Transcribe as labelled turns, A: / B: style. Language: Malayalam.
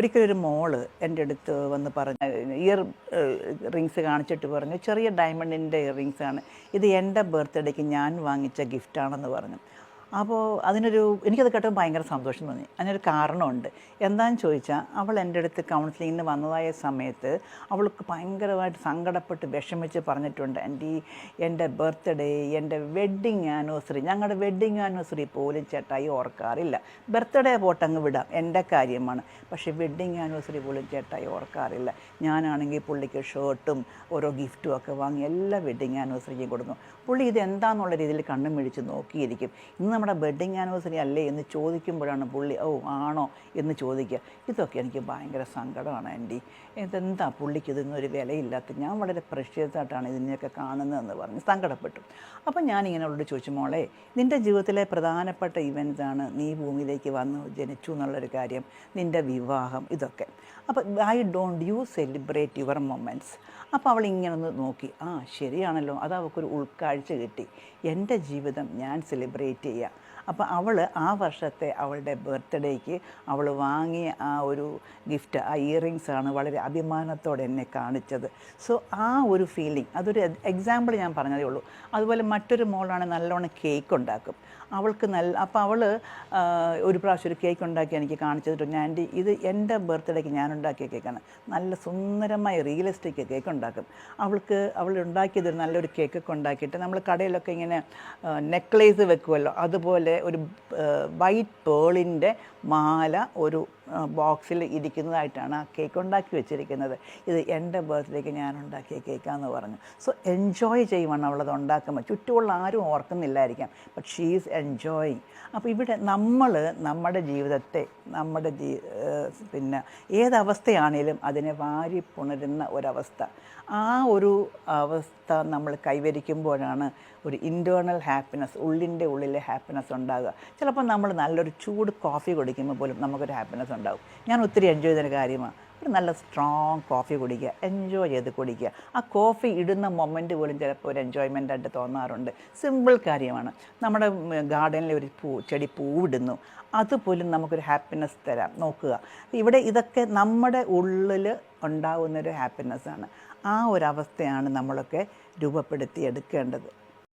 A: ഒരിക്കലൊരു മോൾ എന്റെ അടുത്ത് വന്ന് പറഞ്ഞു ഇയർ റിങ്സ് കാണിച്ചിട്ട് പറഞ്ഞു ചെറിയ ഡയമണ്ടിന്റെ ഇയർ റിങ്സ് ആണ്. ഇത് എന്റെ ബർത്ത്ഡേക്ക് ഞാൻ വാങ്ങിച്ച ഗിഫ്റ്റാണെന്ന് പറഞ്ഞു. അപ്പോൾ അതിനൊരു എനിക്കത് കേട്ടപ്പോൾ ഭയങ്കര സന്തോഷം തോന്നി. അതിനൊരു കാരണമുണ്ട്. എന്താണെന്ന് ചോദിച്ചാൽ അവൾ എന്റെ അടുത്ത് കൗൺസിലിങ്ങിന് വന്നതായ സമയത്ത് അവൾക്ക് ഭയങ്കരമായിട്ട് സങ്കടപ്പെട്ട് വിഷമിച്ച് പറഞ്ഞിട്ടുണ്ട്. എന്റെ ഈ എന്റെ ബർത്ത്ഡേ എന്റെ വെഡ്ഡിങ് ആനിവേഴ്സറി ഞങ്ങളുടെ വെഡ്ഡിങ് ആനിവേഴ്സറി പോലും ചേട്ടായി ഓർക്കാറില്ല. ബർത്ത്ഡേ പോട്ടങ്ങ് വിടാം. എന്റെ കാര്യമാണ്. പക്ഷേ വെഡ്ഡിങ് ആനിവേഴ്സറി പോലും ചേട്ടായി ഓർക്കാറില്ല. ഞാനാണെങ്കിൽ പുള്ളിക്ക് ഷർട്ടും ഓരോ ഗിഫ്റ്റും ഒക്കെ വാങ്ങി എല്ലാ വെഡ്ഡിങ് ആനിവേഴ്സറിക്കും കൊടുക്കും. പുള്ളി ഇത് എന്താണെന്നുള്ള രീതിയിൽ കണ്ണും മിഴിച്ച് നോക്കിയിരിക്കും. ഇന്ന് നമ്മുടെ വെഡ്ഡിങ് ആനിവേഴ്സറി അല്ലേ എന്ന് ചോദിക്കുമ്പോഴാണ് പുള്ളി ഓ ആണോ? എന്ന് ചോദിക്കുക. ഇതൊക്കെ എനിക്ക് ഭയങ്കര സങ്കടമാണ് ആന്റി. ഇതെന്താ പുള്ളിക്ക് ഇതൊന്നും ഒരു വിലയില്ലാത്ത ഞാൻ വളരെ പ്രഷ്യസായിട്ടാണ് ഇതിനെയൊക്കെ കാണുന്നതെന്ന് പറഞ്ഞ് സങ്കടപ്പെട്ടു. അപ്പം ഞാനിങ്ങനെ അവളോട് ചോദിച്ചു മോളെ നിന്റെ ജീവിതത്തിലെ പ്രധാനപ്പെട്ട ഇവൻസാണ് നീ ഭൂമിയിലേക്ക് വന്നു ജനിച്ചു എന്നുള്ളൊരു കാര്യം നിന്റെ വിവാഹം ഇതൊക്കെ. അപ്പം I don't you celebrate your moments അപ്പോൾ അവൾ ഇങ്ങനെ ഒന്ന് നോക്കി ആ ശരിയാണല്ലോ. അത് അവൾക്കൊരു ഉൾക്കാഴ്ച കിട്ടി. എന്റെ ജീവിതം ഞാൻ സെലിബ്രേറ്റ് ചെയ്യുക അപ്പോൾ അവൾ ആ വർഷത്തെ അവളുടെ ബർത്ത്ഡേക്ക് അവൾ വാങ്ങിയ ആ ഒരു ഗിഫ്റ്റ് ആ ഇയറിങ്സ് ആണ് വളരെ അഭിമാനത്തോടെ എന്നെ കാണിച്ചത്. സോ ആ ഒരു ഫീലിംഗ് അതൊരു എക്സാമ്പിൾ ഞാൻ പറഞ്ഞതേ ഉള്ളൂ. അതുപോലെ മറ്റൊരു മോളാണ് നല്ലോണം കേക്ക് ഉണ്ടാക്കും. അവൾക്ക് നല്ല അപ്പോൾ അവൾ ഒരു പ്രാവശ്യം ഒരു കേക്ക് ഉണ്ടാക്കി എനിക്ക് കാണിച്ചിട്ടുണ്ട് ആന്റി ഇത് എന്റെ ബർത്ത്ഡേക്ക് ഞാൻ ഉണ്ടാക്കിയ കേക്കാണ് നല്ല സുന്ദരമായ റിയലിസ്റ്റിക് കേക്ക് ഉണ്ടാക്കും. അവൾക്ക് അവൾ ഉണ്ടാക്കിയത് നല്ലൊരു കേക്കൊക്കെ ഉണ്ടാക്കിയിട്ട് നമ്മൾ കടയിലൊക്കെ ഇങ്ങനെ നെക്ലേസ് വെക്കുമല്ലോ അതുപോലെ ഒരു വൈറ്റ് പേളിന്റെ മാല ഒരു ബോക്സിൽ ഇരിക്കുന്നതായിട്ടാണ് ആ കേക്ക് ഉണ്ടാക്കി വെച്ചിരിക്കുന്നത്. ഇത് എന്റെ ബർത്ത്ഡേക്ക് ഞാൻ ഉണ്ടാക്കിയ കേക്കാന്ന് പറഞ്ഞു. സോ എൻജോയ് ചെയ്യുവാണ് അവളത് ഉണ്ടാക്കുമ്പോൾ ചുറ്റുമുള്ള ആരും ഓർക്കുന്നില്ലായിരിക്കാം. ബട്ട് ഷീസ് എൻജോയിങ് അപ്പോൾ ഇവിടെ നമ്മൾ നമ്മുടെ ജീവിതത്തെ നമ്മുടെ ജീ പിന്നെ ഏതവസ്ഥയാണേലും അതിനെ വാരി പുണരുന്ന ഒരവസ്ഥ. ആ ഒരു അവസ്ഥ നമ്മൾ കൈവരിക്കുമ്പോഴാണ് ഒരു ഇന്റേർണൽ ഹാപ്പിനെസ് ഉള്ളിന്റെ ഉള്ളിലെ ഹാപ്പിനെസ് ഉണ്ടാകുക. ചിലപ്പോൾ നമ്മൾ നല്ലൊരു ചൂട് കോഫി കുടിക്കുമ്പോൾ പോലും നമുക്കൊരു ഹാപ്പിനെസ് ഉണ്ടാകും. ഞാൻ ഒത്തിരി എൻജോയ് ചെയ്തൊരു കാര്യമാണ്. ഒരു നല്ല സ്ട്രോങ് കോഫി കുടിക്കുക. എൻജോയ് ചെയ്ത് കുടിക്കുക. ആ കോഫി ഇടുന്ന മൊമെന്റ് പോലും ചിലപ്പോൾ ഒരു എൻജോയ്മെന്റ് ആയിട്ട് തോന്നാറുണ്ട്. സിമ്പിൾ കാര്യമാണ്. നമ്മുടെ ഗാർഡനിൽ ഒരു പൂ ചെടി പൂവിടുന്നു. അതുപോലും നമുക്കൊരു ഹാപ്പിനെസ് തരാം. നോക്കുക. ഇവിടെ ഇതൊക്കെ നമ്മുടെ ഉള്ളിൽ ഉണ്ടാകുന്നൊരു ഹാപ്പിനെസ്സാണ് ആ ഒരു അവസ്ഥയാണ് നമ്മളൊക്കെ രൂപപ്പെടുത്തി എടുക്കേണ്ടത്.